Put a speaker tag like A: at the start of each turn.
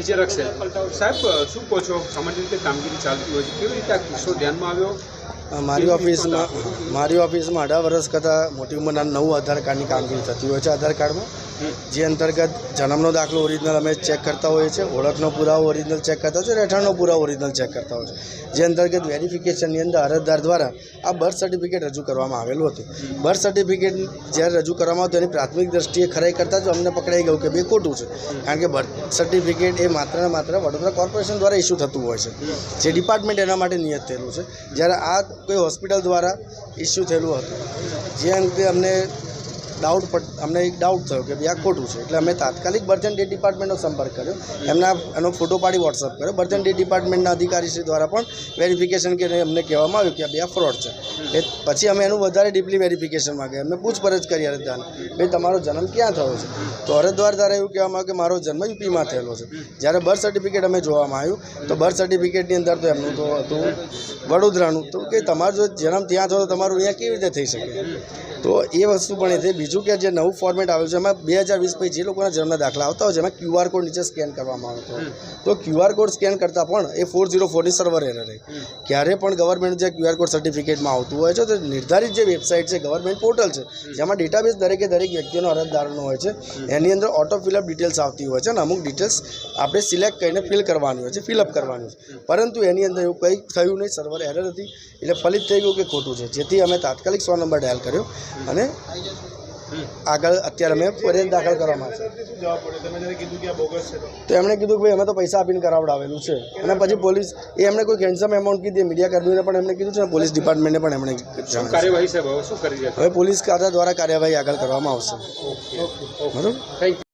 A: વિજયરક્ષ છે સાહેબ શું કહો છો? સામાન્ય રીતે કામગીરી ચાલતી હોય છે. કેવી રીતે આ કિસ્સો ધ્યાનમાં આવ્યો?
B: મારી ઓફિસમાં મારી ઓફિસમાં અઢાર વર્ષ કરતાં મોટી ઉંમરના નવું આધાર કાર્ડની કામગીરી થતી હોય છે આધાર કાર્ડમાં. જે અંતર્ગત જન્મનો દાખલો ઓરિજિનલ અમે ચેક કરતા હોઈએ છીએ, ઓળખનો પુરાવો ઓરિજિનલ ચેક કરતા હોય છે રહેઠાણનો પુરાવો ઓરિજિનલ ચેક કરતા હોય છે જે અંતર્ગત વેરિફિકેશનની અંદર અરજદાર દ્વારા આ બર્થ સર્ટિફિકેટ રજૂ કરવામાં આવેલું હતું. બર્થ સર્ટિફિકેટ જ્યારે રજૂ કરવામાં આવ્યું તેની પ્રાથમિક દ્રષ્ટિએ ખરાઈ કરતાં જ અમને પકડાઈ ગયું કે બે ખોટું છે. કારણ કે બર્થ સર્ટિફિકેટ એ માત્ર ને માત્ર વડોદરા કોર્પોરેશન દ્વારા ઇસ્યુ થતું હોય છે. જે ડિપાર્ટમેન્ટ એના માટે નિયત થયેલું છે. જ્યારે આ કોઈ હોસ્પિટલ દ્વારા ઇસ્યુ થયેલું હતું, જે અંગે અમને ડાઉટ પડ અમને એક ડાઉટ થયો કે ભાઈ આ ખોટું છે. એટલે અમે તાત્કાલિક બર્જન ડેટ ડિપાર્ટમેન્ટનો સંપર્ક કર્યો. એમના, એનો ફોટો પાડી વોટ્સઅપ કર્યો. બર્જન ડેટ ડિપાર્ટમેન્ટના અધિકારીશ્રી દ્વારા પણ વેરિફિકેશન કે અમને કહેવામાં આવ્યું કે બે આ ફ્રોડ છે. એ પછી અમે એનું વધારે ડીપલી વેરિફિકેશન માંગે. અમે પૂછપરછ કરી અરજદારને ભાઈ, તમારો જન્મ ક્યાં થયો છે? તો અરજદાર દ્વારા એવું કહેવામાં કે મારો જન્મ યુપીમાં થયેલો છે. જ્યારે બર્થ સર્ટિફિકેટ અમે જોવામાં આવ્યું, તો બર્થ સર્ટિફિકેટની અંદર તો એમનું તો હતું વડોદરાનું. તો કે તમારો જન્મ ત્યાં થયો તો તમારું અહીંયા કેવી રીતે થઈ શકે? તો એ વસ્તુ પણ એ છે બીજું કે જે નવું ફોર્મેટ આવ્યું છે એમાં બે હજાર વીસ પછી જે લોકોના જન્મના દાખલા આવતા હોય છે એમાં ક્યુઆર કોડ નીચે સ્કેન કરવામાં આવતો હોય તો ક્યુઆર કોડ સ્કેન કરતાં પણ એ ફોર ઝીરો ફોરની સર્વર એરર રહે. ક્યારે પણ ગવર્મેન્ટ જે ક્યુઆર કોડ સર્ટિફિકેટમાં આવતું હોય છે તો નિર્ધારિત જે વેબસાઇટ છે ગવર્મેન્ટ પોર્ટલ છે જેમાં ડેટાબેઝ દરેકે દરેક વ્યક્તિનો અરજદારનો હોય છે. એની અંદર ઓટો ફિલઅપ ડિટેલ્સ આવતી હોય છે અને અમુક ડિટેલ્સ આપણે સિલેક્ટ કરીને ફિલ કરવાની હોય છે ફિલઅપ કરવાની છે. પરંતુ એની અંદર એવું કંઈ થયું નહીં સર્વર એરર હતી એટલે ફલિત થઈ ગયું કે ખોટું છે. જેથી અમે તાત્કાલિક સો નંબર ડાયલ કર્યો અને આગળ અત્યારે અમે ફરિયાદ દાખલ કરવામાં છે. તો એમણે કીધું કે ભાઈ અમે તો પૈસા આપીને કરાવડાવેલું છે. અને પછી પોલીસ એ એમણે કોઈ હેન્ડસમ એમાઉન્ટ કીધી મીડિયા કર્મીને પણ એમણે કીધું છે અને પોલીસ ડિપાર્ટમેન્ટને પણ એમણે
A: હવે
B: પોલીસ ખાતા દ્વારા કાર્યવાહી આગળ કરવામાં આવશે. બરાબર?